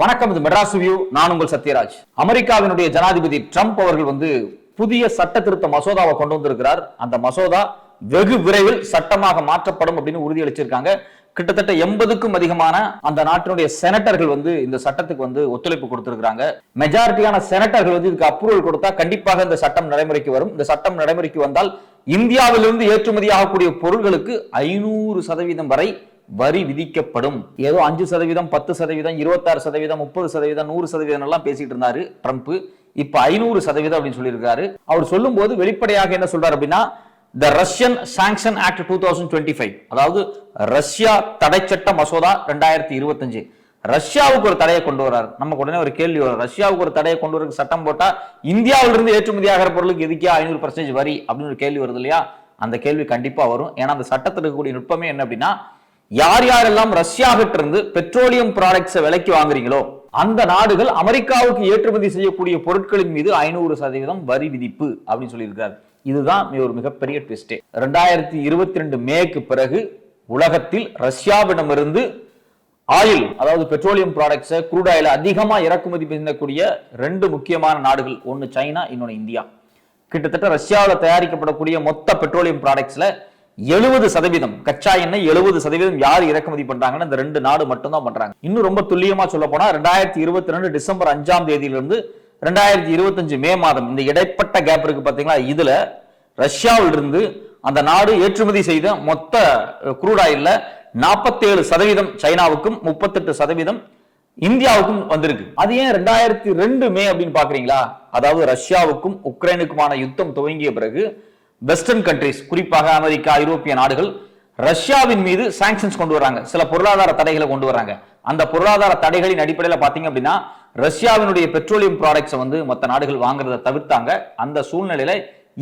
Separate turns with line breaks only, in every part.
வணக்கம் இது மெட்ராஸ் வியூ நான் உங்கள் சத்யராஜ். அமெரிக்காவினுடைய ஜனாதிபதி ட்ரம்ப் அவர்கள் வந்து புதிய சட்ட திருத்த மசோதாவை கொண்டு வந்திருக்கிறார். அந்த மசோதா வெகு விரைவில் சட்டமாக மாற்றப்படும் அப்படின்னு உறுதியளிச்சிருக்காங்க. கிட்டத்தட்ட எண்பதுக்கும் அதிகமான அந்த நாட்டினுடைய செனட்டர்கள் வந்து இந்த சட்டத்துக்கு வந்து ஒத்துழைப்பு கொடுத்திருக்கிறாங்க. மெஜாரிட்டியான செனட்டர்கள் வந்து இதுக்கு அப்ரூவல் கொடுத்தா கண்டிப்பாக இந்த சட்டம் நடைமுறைக்கு வரும். இந்த சட்டம் நடைமுறைக்கு வந்தால் இந்தியாவிலிருந்து ஏற்றுமதி ஆகக்கூடிய பொருட்களுக்கு ஐநூறு சதவீதம் வரை வரி விதிக்கப்படும். ஏதோ அஞ்சு சதவீதம் பத்து சதவீதம் இருபத்தாறு சதவீதம் முப்பது சதவீதம் நூறு சதவீதம் எல்லாம் பேசிட்டு இருந்தாரு ட்ரம்ப். இப்ப ஐநூறு சதவீதம் அப்படின்னு சொல்லியிருக்காரு. அவர் சொல்லும்போது வெளிப்படையாக என்ன சொல்றாரு அப்படின்னா the Russian sanction act two thousand twenty five அதாவது ரஷ்யா தடை சட்ட மசோதா ரெண்டாயிரத்தி இருபத்தஞ்சு. ரஷ்யாவுக்கு ஒரு தடையை கொண்டு வரார் நமக்கு உடனே ஒரு கேள்வி வரும். ரஷ்யாவுக்கு ஒரு தடையை கொண்டு வரக்கு சட்டம் போட்டா இந்தியாவிலிருந்து ஏற்றுமதி ஆகிற பொருளுக்கு எதுக்கே ஐநூறு பர்சன்டேஜ் வரி? அப்படின்னு ஒரு கேள்வி வருது இல்லையா? அந்த கேள்வி கண்டிப்பா வரும். ஏன்னா அந்த சட்டத்தில் இருக்கக்கூடிய நுட்பமே என்ன அப்படின்னா யார் யாரெல்லாம் ரஷ்யாவிட்ட இருந்து பெட்ரோலியம் ப்ராடக்ட்ஸை விலைக்கு வாங்குறீங்களோ அந்த நாடுகள் அமெரிக்காவுக்கு ஏற்றுமதி செய்யக்கூடிய பொருட்களின் மீது ஐநூறு சதவீதம் வரி விதிப்பு அப்படின்னு சொல்லியிருக்காரு. இதுதான் ஒரு மிகப்பெரிய ட்விஸ்டே ரெண்டாயிரத்தி இருபத்தி ரெண்டு மேக்கு பிறகு உலகத்தில் ரஷ்யாவிடமிருந்து ஆயில் அதாவது பெட்ரோலியம் ப்ராடக்ட்ஸை குரூட் ஆயில் அதிகமா இறக்குமதி செய்யக்கூடிய ரெண்டு முக்கியமான நாடுகள் ஒன்னு சைனா இன்னொன்று இந்தியா. கிட்டத்தட்ட ரஷ்யாவில் தயாரிக்கப்படக்கூடிய மொத்த பெட்ரோலியம் ப்ராடக்ட்ஸில் எழுபது சதவீதம் கச்சா எண்ணெய் எழுபது சதவீதம் யார் இறக்குமதி பண்றாங்கன்னு இந்த ரெண்டு நாடு மட்டும்தான் பண்றாங்க. இன்னும் ரொம்ப துல்லியமா சொல்ல போனா ரெண்டாயிரத்தி இருபத்தி ரெண்டு டிசம்பர் அஞ்சாம் தேதியிலிருந்து ரெண்டாயிரத்தி இருபத்தஞ்சு மே மாதம் இந்த இடைப்பட்ட கேப் இருக்கு பாத்தீங்களா? இதுல ரஷ்யாவில் இருந்து அந்த நாடு ஏற்றுமதி செய்த மொத்த குரூட் ஆயில்ல நாற்பத்தேழு சதவீதம் சைனாவுக்கும் முப்பத்தெட்டு சதவீதம் இந்தியாவுக்கும் வந்திருக்கு. அது ஏன் ரெண்டாயிரத்தி ரெண்டு மே அப்படின்னு பாக்குறீங்களா? அதாவது ரஷ்யாவுக்கும் உக்ரைனுக்குமான யுத்தம் துவங்கிய பிறகு வெஸ்டர்ன் கண்ட்ரிஸ் குறிப்பாக அமெரிக்கா ஐரோப்பிய நாடுகள் ரஷ்யாவின் மீது சாங்ஷன்ஸ் கொண்டு வராங்க. சில பொருளாதார தடைகளை கொண்டு வராங்க. அந்த பொருளாதார தடைகளின் அடிப்படையில் பார்த்தீங்க அப்படின்னா ரஷ்யாவினுடைய பெட்ரோலியம் ப்ராடக்ட்ஸை வந்து மற்ற நாடுகள் வாங்குறதை தவிர்த்தாங்க. அந்த சூழ்நிலையில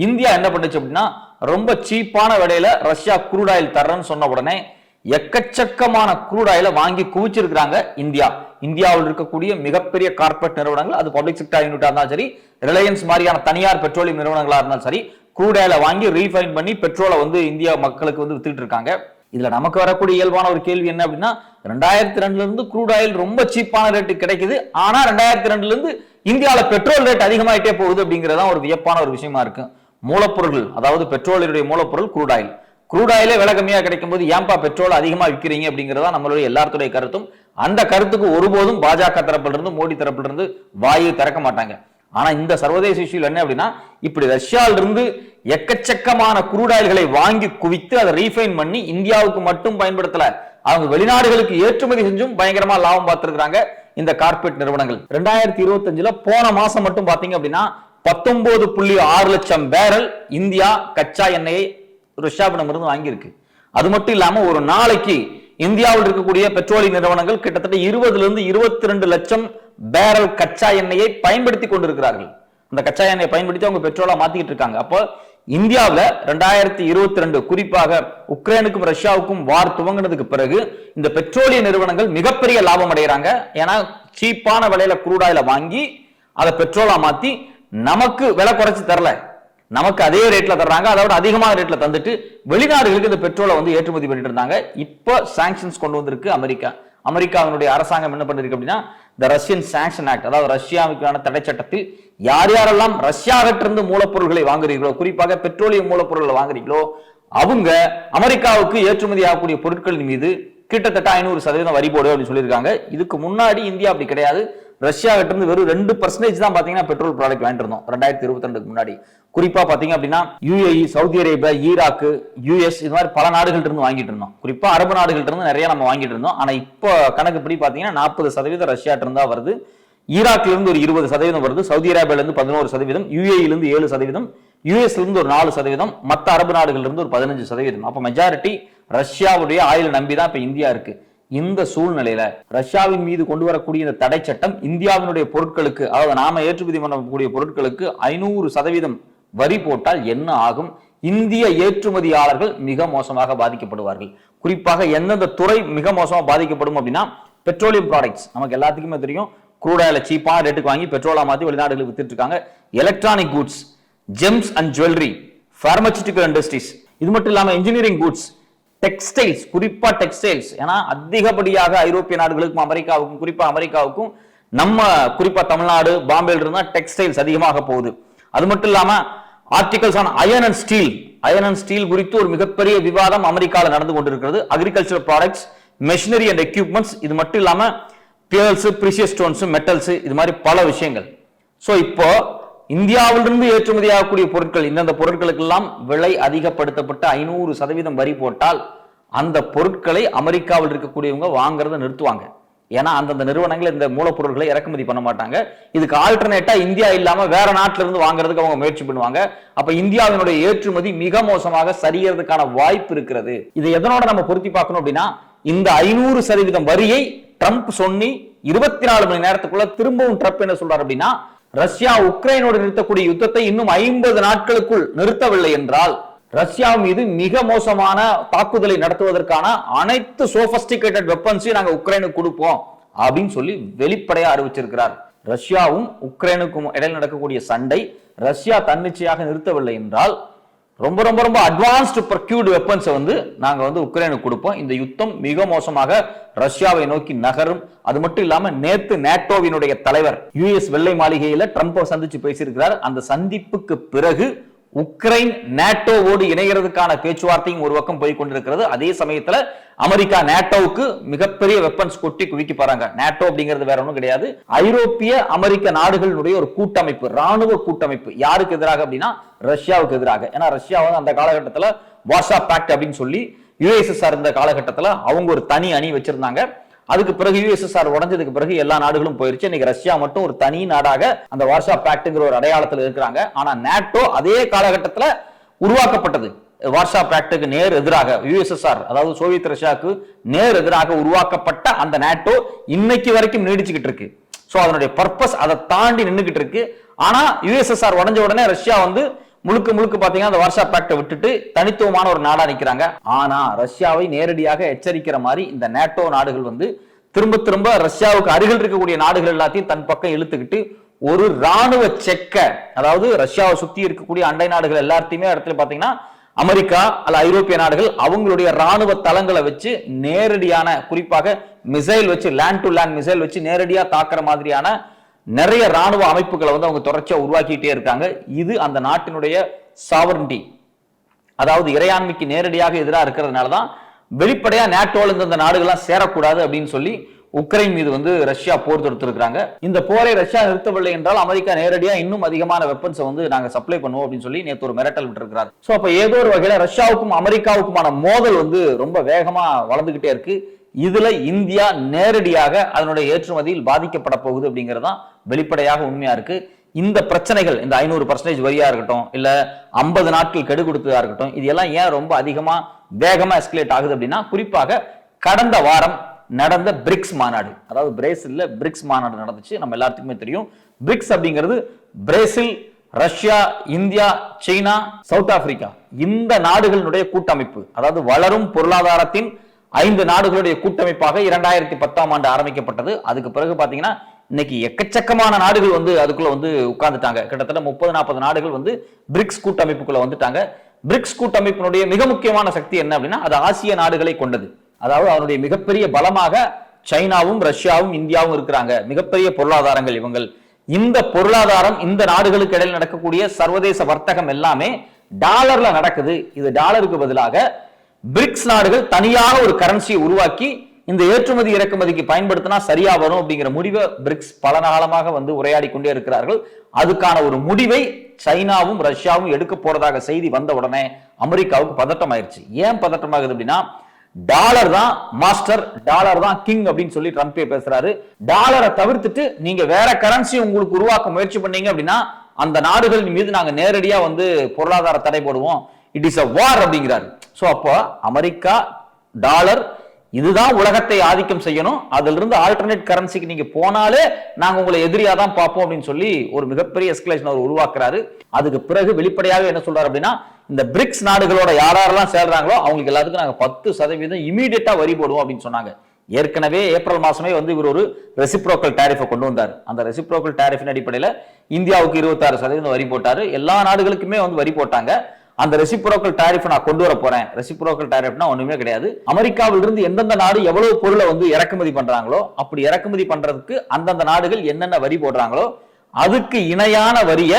இந்தியா என்ன பண்ணுச்சு அப்படின்னா ரொம்ப சீப்பான விலையில ரஷ்யா குரூட் ஆயில் தர்றேன்னு சொன்ன உடனே எக்கச்சக்கமான குரூட் ஆயில வாங்கி குவிச்சிருக்கிறாங்க இந்தியா. இந்தியாவில் இருக்கக்கூடிய மிகப்பெரிய கார்பரேட் நிறுவனங்கள் அது பப்ளிக் செக்டர் யூனிட்டா இருந்தாலும் சரி ரிலையன்ஸ் மாதிரியான தனியார் பெட்ரோலியம் நிறுவனங்களா இருந்தாலும் சரி குரூட் வாங்கி ரீஃபைன் பண்ணி பெட்ரோலை வந்து இந்தியா மக்களுக்கு வந்து வித்துட்டு இருக்காங்க. இதுல நமக்கு வரக்கூடிய இயல்பான ஒரு கேள்வி என்ன அப்படின்னா ரெண்டாயிரத்தி ரெண்டுல இருந்து குரூட் ஆயில் ரொம்ப சீப்பான ரேட்டு கிடைக்குது. ஆனா ரெண்டாயிரத்தி ரெண்டுல இருந்து இந்தியாவில பெட்ரோல் ரேட் அதிகமாயிட்டே போகுது அப்படிங்கறதான் ஒரு வியப்பான ஒரு விஷயமா இருக்கும் மூலப்பொருள் அதாவது பெட்ரோலினுடைய மூலப்பொருள் குரூட் ஆயில் குரூட் ஆயிலே விலை கம்மியா கிடைக்கும் போது ஏன்பா பெட்ரோல் அதிகமா விற்கிறீங்க அப்படிங்கறதா நம்மளுடைய எல்லாத்துடைய கருத்தும். அந்த கருத்துக்கு ஒருபோதும் பாஜக தரப்பிலிருந்து மோடி தரப்பிலிருந்து வாயு திறக்க மாட்டாங்க. ஆனா இந்த சர்வதேச இஷ்யூல என்ன அப்படின்னா இப்படி ரஷ்யால இருந்து எக்கச்சக்கமான குரூடாயில்களை வாங்கி குவித்து அதை ரீஃபைன் பண்ணி இந்தியாவுக்கு மட்டும் பயன்படுத்தல. அவங்க வெளிநாடுகளுக்கு ஏற்றுமதி செஞ்சும் பயங்கரமா லாபம் பார்த்திருக்கிறாங்க இந்த கார்பரேட் நிறுவனங்கள். ரெண்டாயிரத்தி இருபத்தஞ்சுல போன மாசம் மட்டும் பாத்தீங்க அப்படின்னா பத்தொன்பது புள்ளி ஆறு லட்சம் பேரல் இந்தியா கச்சா எண்ணெயை ரஷ்யாவிடமிருந்து வாங்கியிருக்கு. அது மட்டும் இல்லாம ஒரு நாளைக்கு இந்தியாவில் இருக்கக்கூடிய பெட்ரோலிய நிறுவனங்கள் கிட்டத்தட்ட இருபதுல இருந்து இருபத்தி ரெண்டு லட்சம் பேரல் கச்சா எண்ணெயை பயன்படுத்தி கொண்டிருக்கிறார்கள். அந்த கச்சா எண்ணெயை பயன்படுத்தி அவங்க பெட்ரோலா மாத்திக்கிட்டு இருக்காங்க. அப்போ இந்தியாவுல ரெண்டாயிரத்தி இருபத்தி ரெண்டு குறிப்பாக உக்ரைனுக்கும் ரஷ்யாவுக்கும் வார் துவங்கினதுக்கு பிறகு இந்த பெட்ரோலிய நிறுவனங்கள் மிகப்பெரிய லாபம் அடைகிறாங்க. ஏன்னா சீப்பான விலையில குரூடாயில வாங்கி அதை பெட்ரோலா மாத்தி நமக்கு விலை குறைச்சு தரல. நமக்கு அதே ரேட்ல தர்றாங்க. அதோட அதிகமான ரேட்ல தந்துட்டு வெளிநாடுகளுக்கு இந்த பெட்ரோலை வந்து ஏற்றுமதி பண்ணிட்டு இருந்தாங்க. இப்போ சாங்ஷன்ஸ் கொண்டு வந்திருக்கு அமெரிக்கா. அமெரிக்காவினுடைய அரசாங்கம் என்ன பண்ணிருக்கு அப்படின்னா த ரஷ்யன் சாங்ஷன் ஆக்ட் அதாவது ரஷ்யாவுக்கான தடை சட்டத்தில் யார் யாரெல்லாம் ரஷ்யாவிட்டிருந்து மூலப்பொருட்களை வாங்குறீங்களோ குறிப்பாக பெட்ரோலியம் மூலப்பொருட்களை வாங்குறீங்களோ அவங்க அமெரிக்காவுக்கு ஏற்றுமதி ஆகக்கூடிய பொருட்களின் மீது கிட்டத்தட்ட ஐநூறு சதவீதம் வரி போடு அப்படின்னு சொல்லியிருக்காங்க. இதுக்கு முன்னாடி இந்தியா அப்படி கிடையாது. ரஷ்யா இருந்து வெறும் ரெண்டு பர்சன்டேஜ் தான் பார்த்தீங்கன்னா பெட்ரோல் ப்ராடக்ட் வாங்கிட்டு இருந்தோம் ரெண்டாயிரத்தி இருபத்தி ரெண்டுக்கு முன்னாடி. குறிப்பாக பார்த்தீங்க அப்படின்னா UAE Saudi Arabia Iraq US இது மாதிரி பல நாடுகள்ட்ட இருந்து வாங்கிட்டு இருந்தோம் குறிப்பாக அரபு நாடுகள்ட்ட இருந்து நிறைய நம்ம வாங்கிட்டு இருந்தோம் ஆனால் இப்போ கணக்குப்படி பார்த்தீங்கன்னா நாற்பது சதவீதம் ரஷ்யாட்ட இருந்தா வருது. ஈராக்லேருந்து ஒரு இருபது சதவீதம் வருது. சவுதி அரேபியாலேருந்து பதினோரு சதவீதம். யூஏஇலேருந்து ஏழு சதவீதம். யூஎஸ்லேருந்து ஒரு நாலு சதவீதம். மற்ற அரபு நாடுகள்லேருந்து ஒரு பதினஞ்சு சதவீதம். அப்போ மெஜாரிட்டி ரஷ்யாவுடைய ஆயில் நம்பி தான் இப்போ இந்தியா இருக்கு. இந்த சூழ்நிலையில ரஷ்யாவின் மீது கொண்டு வரக்கூடிய இந்த தடை சட்டம் இந்தியாவினுடைய பொருட்களுக்கு அதாவது நாம ஏற்றுமதி பண்ணக்கூடிய பொருட்களுக்கு ஐநூறு சதவீதம் வரி போட்டால் என்ன ஆகும்? இந்திய ஏற்றுமதியாளர்கள் மிக மோசமாக பாதிக்கப்படுவார்கள். குறிப்பாக எந்தெந்த துறை மிக மோசமாக பாதிக்கப்படும் அப்படின்னா பெட்ரோலியம் ப்ராடக்ட்ஸ் நமக்கு எல்லாத்துக்குமே தெரியும். crude ஆயில சீப்பான ரேட்டுக்கு வாங்கி பெட்ரோலா மாற்றி வெளிநாடுகளுக்கு வித்துட்டு இருக்காங்க. Electronic goods gems and jewellery pharmaceutical industries இது மட்டும் இல்லாமல் இன்ஜினியரிங் குட்ஸ் டெக்ஸ்டைல்ஸ் குறிப்பா டெக்ஸ்டைல்ஸ் ஏன்னா அதிகப்படியாக ஐரோப்பிய நாடுகளுக்கும் அமெரிக்காவுக்கும் குறிப்பா அமெரிக்காவுக்கும் நம்ம குறிப்பா தமிழ்நாடு பாம்பேல இருந்தா டெக்ஸ்டைல்ஸ் அதிகமாக போகுது. அது மட்டும் இல்லாம articles of iron and steel iron and steel குறித்து ஒரு மிகப்பெரிய விவாதம் அமெரிக்காவில் நடந்து கொண்டிருக்கிறது. Agriculture products machinery and equipments இது மட்டும் இல்லாம பியர்ஸ் பிரிசியஸ் ஸ்டோன்ஸ் மெட்டல்ஸ் இது மாதிரி பல விஷயங்கள். ஸோ இப்போ இந்தியாவிலிருந்து ஏற்றுமதி ஆகக்கூடிய பொருட்கள் இந்தந்த பொருட்களுக்கெல்லாம் விலை அதிகப்படுத்தப்பட்டு ஐநூறு சதவீதம் வரி போட்டால் அந்த பொருட்களை அமெரிக்காவில் இருக்கக்கூடியவங்க வாங்குறதை நிறுத்துவாங்க. ஏன்னா அந்தந்த நிறுவனங்கள் இந்த மூலப்பொருட்களை இறக்குமதி பண்ண மாட்டாங்க. இதுக்கு ஆல்டர்னேட்டா இந்தியா இல்லாம வேற நாட்டில இருந்து வாங்குறதுக்கு அவங்க முயற்சி பண்ணுவாங்க. அப்ப இந்தியாவினுடைய ஏற்றுமதி மிக மோசமாக சரியறதுக்கான வாய்ப்பு இருக்கிறது. இதை எதனோட நம்ம பொருத்தி பார்க்கணும் அப்படின்னா இந்த ஐநூறு சதவீதம் வரியை ட்ரம்ப் சொன்னி இருபத்தி நாலு மணி நேரத்துக்குள்ள திரும்பவும் ட்ரம்ப் என்ன சொல்றாரு அப்படின்னா ரஷ்யா உக்ரைனோடு நிறுத்தக்கூடிய யுத்தத்தை இன்னும் ஐம்பது நாட்களுக்குள் நிறுத்தவில்லை என்றால் ரஷ்யா மீது மிக மோசமான தாக்குதலை நடத்துவதற்கான அனைத்து சோபஸ்டிகேட்டட் வெப்பன்ஸையும் நாங்கள் உக்ரைனுக்கு கொடுப்போம் அப்படின்னு சொல்லி வெளிப்படையா அறிவிச்சிருக்கிறார். ரஷ்யாவும் உக்ரைனுக்கும் இடையில் நடக்கக்கூடிய சண்டை ரஷ்யா தன்னிச்சையாக நிறுத்தவில்லை என்றால் ரொம்ப ரொம்ப ரொம்ப அட்வான்ஸ்டு ப்ரொக்யூர்டு வெப்பன்ஸை வந்து நாங்க வந்து உக்ரைனுக்கு கொடுப்போம். இந்த யுத்தம் மிக மோசமாக ரஷ்யாவை நோக்கி நகரும். அது மட்டும் இல்லாமல் நேத்து நேட்டோவினுடைய தலைவர் யுஎஸ் வெள்ளை மாளிகையில் ட்ரம்ப்பை சந்திச்சு பேசியிருக்கிறார். அந்த சந்திப்புக்கு பிறகு உக்ரைன் நேட்டோவோடு இணைகிறதுக்கான பேச்சுவார்த்தையும் ஒரு பக்கம் போய் கொண்டிருக்கிறது. அதே சமயத்துல அமெரிக்கா நேட்டோவுக்கு மிகப்பெரிய வெப்பன்ஸ் கொட்டி குவிக்க போறாங்க. நேட்டோ அப்படிங்கிறது வேற ஒன்றும் கிடையாது. ஐரோப்பிய அமெரிக்க நாடுகளினுடைய ஒரு கூட்டமைப்பு ராணுவ கூட்டமைப்பு. யாருக்கு எதிராக அப்படின்னா ரஷ்யாவுக்கு எதிராக. ஏன்னா ரஷ்யா வந்து அந்த காலகட்டத்தில் வாஷா பேக்ட் அப்படின்னு சொல்லி யுஎஸ்எஸ்ஆர் இருந்த காலகட்டத்தில் அவங்க ஒரு தனி அணி வச்சிருந்தாங்க. அதுக்கு பிறகு யுஎஸ்எஸ்ஆர் உடஞ்சதுக்கு பிறகு எல்லா நாடுகளும் போயிருச்சு. இன்னைக்கு ரஷ்யா மட்டும் ஒரு தனி நாடாக அந்த வார்ஷா பேக்ட்ங்கிற ஒரு அடையாளத்தில் இருக்கிறாங்க. ஆனா நேட்டோ அதே காலகட்டத்தில் உருவாக்கப்பட்டது. வார்ஷா பேக்டுக்கு நேர் எதிராக யுஎஸ்எஸ்ஆர் அதாவது சோவியத் ரஷ்யாவுக்கு நேர் எதிராக உருவாக்கப்பட்ட அந்த நேட்டோ இன்னைக்கு வரைக்கும் நீடிச்சுக்கிட்டு இருக்கு. ஸோ அதனுடைய பர்பஸ் அதை தாண்டி நின்றுக்கிட்டு இருக்கு. ஆனா யுஎஸ்எஸ்ஆர் உடஞ்ச உடனே ரஷ்யா வந்து முழுக்க முழுக்க பாத்தீங்கன்னா அந்த வார்ஷா பேக்டை விட்டுட்டு தனித்துவமான ஒரு நாடா நிக்கிறாங்க. ஆனா ரஷ்யாவை நேரடியாக எச்சரிக்கிற மாதிரி இந்த நேட்டோ நாடுகள் வந்து திரும்ப திரும்ப ரஷ்யாவுக்கு அருகில் இருக்கக்கூடிய நாடுகள் எல்லாத்தையும் தன் பக்கம் இழுத்துக்கிட்டு ஒரு ராணுவ செக்க அதாவது ரஷ்யாவை சுத்தி இருக்கக்கூடிய அண்டை நாடுகள் எல்லாத்தையுமே இடத்துல பாத்தீங்கன்னா அமெரிக்கா அல்ல ஐரோப்பிய நாடுகள் அவங்களுடைய ராணுவ தளங்களை வச்சு நேரடியான குறிப்பாக மிசைல் வச்சு லேண்ட் டு லேண்ட் மிசைல் வச்சு நேரடியா தாக்குற மாதிரியான நிறைய ராணுவ அமைப்புகளை வந்து அவங்க தொடர்ச்சியாக உருவாக்கிட்டே இருக்காங்க. இது அந்த நாட்டினுடைய சாவரண்டி அதாவது இறையாண்மைக்கு நேரடியாக எதிராக இருக்கிறதுனால தான் வெளிப்படையாக நேட்டோல இருந்து இந்த நாடுகள்லாம் சேரக்கூடாது அப்படின்னு சொல்லி உக்ரைன் மீது வந்து ரஷ்யா போர் தொடுத்திருக்கிறாங்க. இந்த போரை ரஷ்யா நிறுத்தவில்லை என்றால் அமெரிக்கா நேரடியாக இன்னும் அதிகமான வெப்பன்ஸை வந்து நாங்கள் சப்ளை பண்ணுவோம் அப்படின்னு சொல்லி நேற்று ஒரு மிரட்டல் விட்டுருக்கிறார். ஸோ அப்போ ஏதோ ஒரு வகையில் ரஷ்யாவுக்கும் அமெரிக்காவுக்குமான மோதல் வந்து ரொம்ப வேகமாக வளர்ந்துகிட்டே இருக்கு. இதுல இந்தியா நேரடியாக அதனுடைய ஏற்றுமதியில் பாதிக்கப்பட போகுது அப்படிங்கிறது தான் வெளிப்படையாக உண்மையா இருக்கு. இந்த பிரச்சனைகள் இந்த ஐநூறு பர்சன்டேஜ் வரியா இருக்கட்டும் இல்ல ஐம்பது நாட்கள் கெடு கொடுத்ததா இருக்கட்டும் இது எல்லாம் ஏன் ரொம்ப அதிகமா வேகமா எஸ்கலேட் ஆகுது அப்படின்னா குறிப்பாக கடந்த வாரம் நடந்த பிரிக்ஸ் மாநாடு. அதாவது பிரேசில்ல பிரிக்ஸ் மாநாடு நடந்துச்சு. நம்ம எல்லாத்துக்குமே தெரியும். பிரிக்ஸ் அப்படிங்கிறது Brazil Russia India China South Africa. இந்த நாடுகளினுடைய கூட்டமைப்பு அதாவது வளரும் பொருளாதாரத்தின் ஐந்து நாடுகளுடைய கூட்டமைப்பாக இரண்டாயிரத்தி பத்தாம் ஆண்டு ஆரம்பிக்கப்பட்டது. அதுக்கு பிறகு பாத்தீங்கன்னா இன்னைக்கு எக்கச்சக்கமான நாடுகள் வந்து அதுக்குள்ள வந்து உட்கார்ந்துட்டாங்க. கிட்டத்தட்ட முப்பது நாற்பது நாடுகள் வந்து பிரிக்ஸ் கூட்டமைப்புக்குள்ள வந்துட்டாங்க. பிரிக்ஸ் கூட்டமைப்பினுடைய மிக முக்கியமான சக்தி என்ன அப்படின்னா அது ஆசிய நாடுகளை கொண்டது. அதாவது அவருடைய மிகப்பெரிய பலமாக சைனாவும் ரஷ்யாவும் இந்தியாவும் இருக்கிறாங்க. மிகப்பெரிய பொருளாதாரங்கள் இவங்கள். இந்த பொருளாதாரம் இந்த நாடுகளுக்கு இடையில் நடக்கக்கூடிய சர்வதேச வர்த்தகம் எல்லாமே டாலர்ல நடக்குது. இது டாலருக்கு பதிலாக பிரிக்ஸ் நாடுகள் தனியாக ஒரு கரன்சியை உருவாக்கி இந்த ஏற்றுமதி இறக்குமதிக்கு பயன்படுத்தினா சரியா வரும் அப்படிங்கிற முடிவை பிரிக்ஸ் பல காலமாக வந்து உரையாடி கொண்டே இருக்கிறார்கள். அதுக்கான ஒரு முடிவை சைனாவும் ரஷ்யாவும் எடுக்க போறதாக செய்தி வந்த உடனே அமெரிக்காவுக்கு பதட்டம் ஆயிடுச்சு ஏன் பதட்டம் ஆகுது அப்படின்னா டாலர் தான் மாஸ்டர் டாலர் தான் கிங் அப்படின்னு சொல்லி ட்ரம்ப்பே பேசுறாரு. டாலரை தவிர்த்துட்டு நீங்க வேற கரன்சி உங்களுக்கு உருவாக்க முயற்சி பண்ணீங்க அப்படின்னா அந்த நாடுகளின் மீது நாங்க நேரடியா வந்து பொருளாதார தடை போடுவோம். இட் இஸ் அ வார் அப்படிங்கிறாரு. ஸோ அப்போ அமெரிக்கா டாலர் இதுதான் உலகத்தை ஆதிக்கம் செய்யணும். அதுல இருந்து ஆல்டர்னேட் கரன்சிக்கு நீங்க போனாலே நாங்க உங்களை எதிரியா தான் பார்ப்போம் அப்படின்னு சொல்லி ஒரு மிகப்பெரிய எஸ்கலேஷன் அவர் உருவாக்குறாரு. அதுக்கு பிறகு வெளிப்படையாக என்ன சொல்றாரு அப்படின்னா இந்த பிரிக்ஸ் நாடுகளோட யாரெல்லாம் சேர்றாங்களோ அவங்களுக்கு எல்லாத்துக்கும் நாங்க பத்து சதவீதம் இமீடியட்டா வரி போடுவோம் அப்படின்னு சொன்னாங்க. ஏற்கனவே ஏப்ரல் மாசமே வந்து இவர் ஒரு ரெசிப்ரோக்கல் டேரிஃபை கொண்டு வந்தார். அந்த ரெசிப்ரோக்கல் டேரிஃபின் அடிப்படையில் இந்தியாவுக்கு இருபத்தாறு சதவீதம் வரி போட்டாரு. எல்லா நாடுகளுக்குமே வந்து வரி போட்டாங்க. அந்த ரெசிப்ரோக்கல் டாரிஃப் நான் கொண்டு வர போறேன். ரெசிப்ரோக்கல் டாரிஃப்னா ஒண்ணுமே கிடையாது. அமெரிக்காவில் இருந்து எந்தெந்த நாடு எவ்வளவு பொருளை வந்து இறக்குமதி பண்றாங்களோ அப்படி இறக்குமதி பண்றதுக்கு அந்தந்த நாடுகள் என்னென்ன வரி போடுறாங்களோ அதுக்கு இணையான வரிய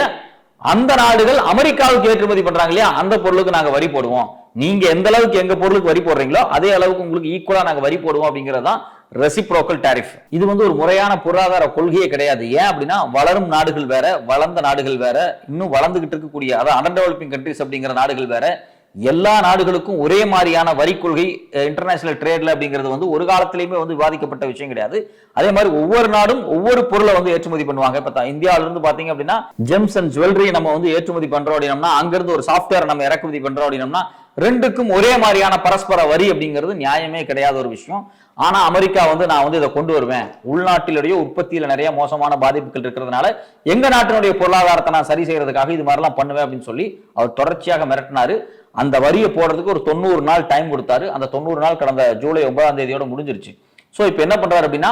அந்த நாடுகள் அமெரிக்காவுக்கு ஏற்றுமதி பண்றாங்க இல்லையா? அந்த பொருளுக்கு நாங்க வரி போடுவோம். நீங்க எந்த அளவுக்கு எங்க பொருளுக்கு வரி போடுறீங்களோ அதே அளவுக்கு உங்களுக்கு ஈக்குவலா நாங்க வரி போடுவோம் அப்படிங்கறதான் ரெசிப்ரோக்கல் டாரிஃப் இது வந்து ஒரு முறையான பொருளாதார கொள்கையே கிடையாது. ஏன் அப்படின்னா வளரும் நாடுகள் வேற வளர்ந்த நாடுகள் வேற இன்னும் வளர்ந்துகிட்டு இருக்கக்கூடிய அதாவது அண்டர் டெவலப்பிங் கண்ட்ரிஸ் அப்படிங்கிற நாடுகள் வேற எல்லா நாடுகளுக்கும் ஒரே மாதிரியான வரி கொள்கை இன்டர்நேஷனல் ட்ரேட்ல அப்படிங்கிறது வந்து ஒரு காலத்திலயுமே வந்து விவாதிக்கப்பட்ட விஷயம் கிடையாது. அதே மாதிரி ஒவ்வொரு நாடும் ஒவ்வொரு பொருளை வந்து ஏற்றுமதி பண்ணுவாங்க. இப்ப த- இந்தியாவில இருந்து பாத்தீங்க அப்படின்னா ஜெம்ஸ் அண்ட் ஜுவல்லரி நம்ம வந்து ஏற்றுமதி பண்றோம் அப்படின்னம்னா அங்கிருந்து ஒரு சாஃப்ட்வேர் நம்ம இறக்குமதி பண்றோம் அப்படின்னம்னா ரெண்டுக்கும் ஒரே மாதிரியான பரஸ்பர வரி அப்படிங்கிறது நியாயமே கிடையாத ஒரு விஷயம். ஆனால் அமெரிக்கா வந்து நான் வந்து இதை கொண்டு வருவேன். உள்நாட்டிலுடைய உற்பத்தியில் நிறைய மோசமான பாதிப்புகள் இருக்கிறதுனால எங்கள் நாட்டினுடைய பொருளாதாரத்தை நான் சரி செய்கிறதுக்காக இது மாதிரிலாம் பண்ணுவேன் அப்படின்னு சொல்லி அவர் தொடர்ச்சியாக மிரட்டினார். அந்த வரியை போடுறதுக்கு ஒரு தொண்ணூறு நாள் டைம் கொடுத்தாரு. அந்த தொண்ணூறு நாள் கடந்த ஜூலை ஒன்பதாம் தேதியோட முடிஞ்சிருச்சு. ஸோ இப்போ என்ன பண்ணுறாரு அப்படின்னா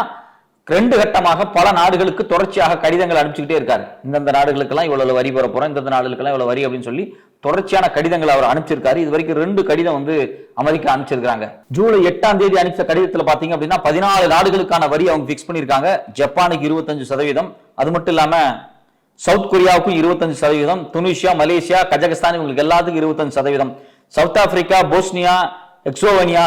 ரெண்டு கட்டமாக பல நாடுகளுக்கு தொடர்ச்சியாக கடிதங்கள் அனுப்பிச்சுக்கிட்டே இருக்காரு. இந்தந்த நாடுகளுக்கெல்லாம் இவ்வளவு வரி பெற போறோம் இந்தந்த நாடுகளுக்கெல்லாம் இவ்வளவு வரி அப்படின்னு சொல்லி தொடர்ச்சியான கடிதங்கள் அவர் அனுப்பிச்சிருக்காரு. இது வரைக்கும் ரெண்டு கடிதம் வந்து அமெரிக்கா அனுப்பிச்சிருக்காங்க ஜூலை எட்டாம் தேதி அனுப்பிச்ச கடிதத்தில் பார்த்தீங்க அப்படின்னா பதினாலு நாடுகளுக்கான வரி அவங்க ஃபிக்ஸ் பண்ணியிருக்காங்க ஜப்பானுக்கு இருபத்தஞ்சு சதவீதம். அது மட்டும் இல்லாமல் சவுத் கொரியாவுக்கும் இருபத்தஞ்சு சதவீதம். துனிஷியா மலேசியா கஜகஸ்தான் இவங்களுக்கு எல்லாத்துக்கும் இருபத்தஞ்சு சதவீதம். சவுத் ஆப்பிரிக்கா போஸ்னியா எக்ஸோவனியா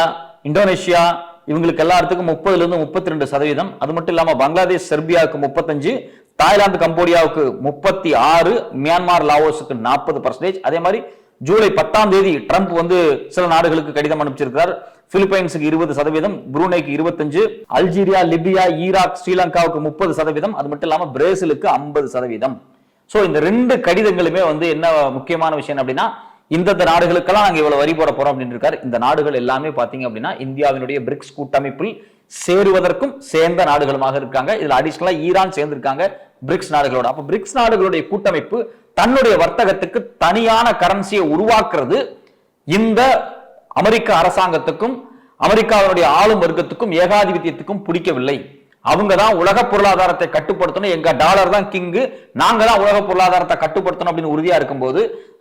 இந்தோனேஷியா இவங்களுக்கு எல்லாத்துக்கும் முப்பதுலேருந்து முப்பத்தி ரெண்டு சதவீதம். அது மட்டும் இல்லாமல் பங்களாதேஷ் செர்பியாவுக்கு முப்பத்தஞ்சு தாய்லாந்து கம்போடியாவுக்கு முப்பத்தி ஆறு மியான்மார் லாவோஸுக்கு நாற்பது பர்சன்டேஜ் அதே மாதிரி ஜூலை பத்தாம் தேதி ட்ரம்ப் வந்து சில நாடுகளுக்கு கடிதம் அனுப்பிச்சிருக்கிறார். பிலிப்பைன்ஸுக்கு இருபது சதவீதம் புரூனைக்கு இருபத்தஞ்சு அல்ஜீரியா லிபியா ஈராக் ஸ்ரீலங்காவுக்கு முப்பது சதவீதம். அது மட்டும் இல்லாமல் பிரேசிலுக்கு ஐம்பது சதவீதம். ஸோ இந்த ரெண்டு கடிதங்களுமே வந்து என்ன முக்கியமான விஷயம் அப்படின்னா இந்தந்த நாடுகளுக்கெல்லாம் நாங்கள் இவ்வளவு வரி போட போறோம் அப்படின்னு இருக்காரு. இந்த நாடுகள் எல்லாமே பாத்தீங்க அப்படின்னா இந்தியாவினுடைய பிரிக்ஸ் கூட்டமைப்பில் சேருவதற்கும் சேர்ந்த நாடுகளுமாக இருக்காங்க. இதுல அடிஷனலா ஈரான் சேர்ந்திருக்காங்க. பிரிக்ஸ் நாடுகளோட. அப்ப பிரிக்ஸ் நாடுகளுடைய கூட்டமைப்பு தன்னுடைய வர்த்தகத்துக்கு தனியான கரன்சியை உருவாக்குறது இந்த அமெரிக்க அரசாங்கத்துக்கும் அமெரிக்காவினுடைய ஆளும் வர்க்கத்துக்கும் ஏகாதிபத்தியத்துக்கும் பிடிக்கவில்லை. அவங்க தான் உலக பொருளாதாரத்தை கட்டுப்படுத்தணும். எங்க டாலர் தான் கிங்கு. நாங்க தான் உலக பொருளாதாரத்தை கட்டுப்படுத்தணும் அப்படின்னு உறுதியா இருக்கும்போது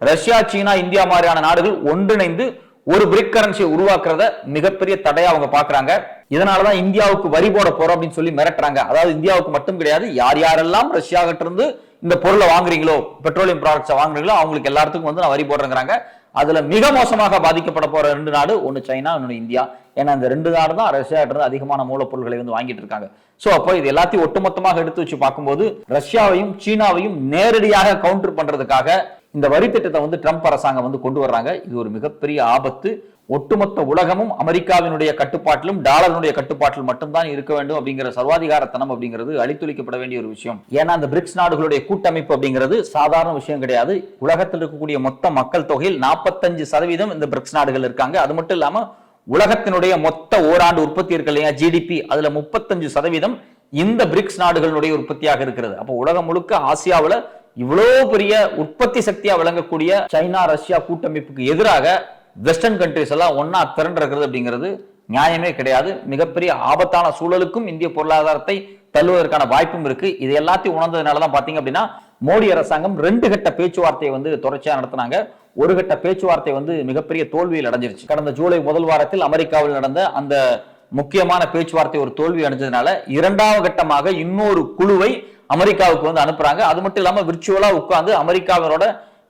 ரஷ்யா சீனா இந்தியா மாதிரியான நாடுகள் ஒன்றிணைந்து ஒரு பிரிக் கரன்சியை உருவாக்குறத மிகப்பெரிய தடையா அவங்க பாக்குறாங்க இதனாலதான் இந்தியாவுக்கு வரி போட போறோம் அப்படின்னு சொல்லி மிரட்டுறாங்க. அதாவது இந்தியாவுக்கு மட்டும் கிடையாது யார் யாரெல்லாம் ரஷ்யா கிட்ட இருந்து இந்த பொருளை வாங்குறீங்களோ பெட்ரோலியம் ப்ராடக்ட்ஸ் வாங்குறீங்களோ அவங்களுக்கு எல்லாத்துக்கும் வந்து நான் வரி போடுறேங்கிறாங்க. அதுல மிக மோசமாக பாதிக்கப்பட போற ரெண்டு நாடு ஒன்னு சைனா இன்னொன்று இந்தியா. ஏன்னா அந்த ரெண்டு நாடு தான் ரஷ்யா இருந்து அதிகமான மூலப்பொருட்களை வந்து வாங்கிட்டு இருக்காங்க. சோ அப்போ இது எல்லாத்தையும் ஒட்டுமொத்தமாக எடுத்து வச்சு பார்க்கும்போது ரஷ்யாவையும் சீனாவையும் நேரடியாக கவுண்டர் பண்றதுக்காக இந்த வரி திட்டத்தை வந்து ட்ரம்ப் அரசாங்கம் வந்து கொண்டு வர்றாங்க. இது ஒரு மிகப்பெரிய ஆபத்து. ஒட்டுமொத்த உலகமும் அமெரிக்காவினுடைய கட்டுப்பாட்டிலும் டாலரினுடைய கட்டுப்பாட்டில் மட்டும்தான் இருக்க வேண்டும் அப்படிங்கிற சர்வாதிகாரத்தனம் அப்படிங்கிறது அழித்துளிக்கப்பட வேண்டிய ஒரு விஷயம். ஏன்னா அந்த பிரிக்ஸ் நாடுகளுடைய கூட்டமைப்பு அப்படிங்கிறது சாதாரண விஷயம் கிடையாது. உலகத்தில் இருக்கக்கூடிய மொத்த மக்கள் தொகையில் நாற்பத்தஞ்சு சதவீதம் இந்த பிரிக்ஸ் நாடுகள் இருக்காங்க. அது மட்டும் இல்லாமல் உலகத்தினுடைய மொத்த ஓராண்டு உற்பத்தி இருக்கு இல்லையா ஜிடிபி அதுல முப்பத்தஞ்சு சதவீதம் இந்த பிரிக்ஸ் நாடுகளுடைய உற்பத்தியாக இருக்கிறது. அப்போ உலகம் முழுக்க ஆசியாவில் இவ்வளோ பெரிய உற்பத்தி சக்தியாக விளங்கக்கூடிய சைனா ரஷ்யா கூட்டமைப்புக்கு எதிராக வெஸ்டர்ன் கண்ட்ரிஸ் எல்லாம் ஒன்றா திரண்டிருக்கிறது அப்படிங்கிறது நியாயமே கிடையாது. மிகப்பெரிய ஆபத்தான சூழலுக்கும் இந்திய பொருளாதாரத்தை தள்ளுவதற்கான வாய்ப்பும் இருக்கு. இது எல்லாத்தையும் உணர்ந்ததுனால தான் பார்த்தீங்க அப்படின்னா மோடி அரசாங்கம் ரெண்டு கட்ட பேச்சுவார்த்தையை வந்து தொடர்ச்சியாக நடத்தினாங்க. ஒரு கட்ட பேச்சுவார்த்தை வந்து மிகப்பெரிய தோல்வியில் அடைஞ்சிருச்சு. கடந்த ஜூலை முதல் வாரத்தில் அமெரிக்காவில் நடந்த அந்த முக்கியமான பேச்சுவார்த்தை ஒரு தோல்வி அடைஞ்சதுனால இரண்டாவது கட்டமாக இன்னொரு குழுவை அமெரிக்காவுக்கு வந்து அனுப்புறாங்க. அது மட்டும் இல்லாம விர்ச்சுவலா உட்கார்ந்து அமெரிக்காவினோட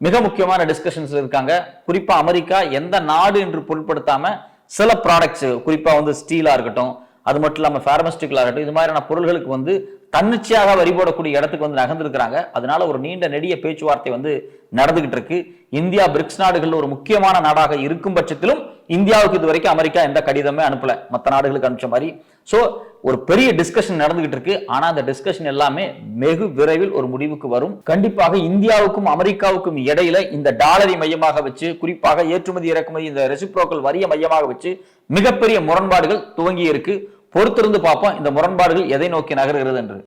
மிக முக்கியமான டிஸ்கஷன்ஸ் இருக்காங்க. குறிப்பா அமெரிக்கா எந்த நாடு என்று பொருட்படுத்தாம சில ப்ராடக்ட்ஸ் குறிப்பா வந்து ஸ்டீலா இருக்கட்டும் அது மட்டும் இல்லாம ஃபார்மஸ்டிக்கலா இருக்கட்டும் இது மாதிரியான பொருள்களுக்கு வந்து தன்னிச்சையாக வரி போடக்கூடிய இடத்துக்கு வந்து நகர்ந்திருக்கிறாங்க. அதனால ஒரு நீண்ட நெடிய பேச்சுவார்த்தை வந்து நடந்துகிட்டு இருக்கு. இந்தியா பிரிக்ஸ் நாடுகள் ஒரு முக்கியமான நாடாக இருக்கும் பட்சத்திலும் இந்தியாவுக்கு இது வரைக்கும் அமெரிக்கா எந்த கடிதமே அனுப்பல. மற்ற நாடுகளுக்கு அனுப்பிச்ச மாதிரி. ஸோ ஒரு பெரிய டிஸ்கஷன் நடந்துகிட்டு இருக்கு. ஆனா அந்த டிஸ்கஷன் எல்லாமே வெகு விரைவில் ஒரு முடிவுக்கு வரும். கண்டிப்பாக இந்தியாவுக்கும் அமெரிக்காவுக்கும் இடையில இந்த டாலரை மையமாக வச்சு குறிப்பாக ஏற்றுமதி இறக்குமதி இந்த ரெசிப்ரோக்கல் வரிய மையமாக வச்சு மிகப்பெரிய முரண்பாடுகள் துவங்கி இருக்கு. பொறுத்திருந்து பார்ப்போம் இந்த முரண்பாடுகள் எதை நோக்கி நகர்கிறது என்று.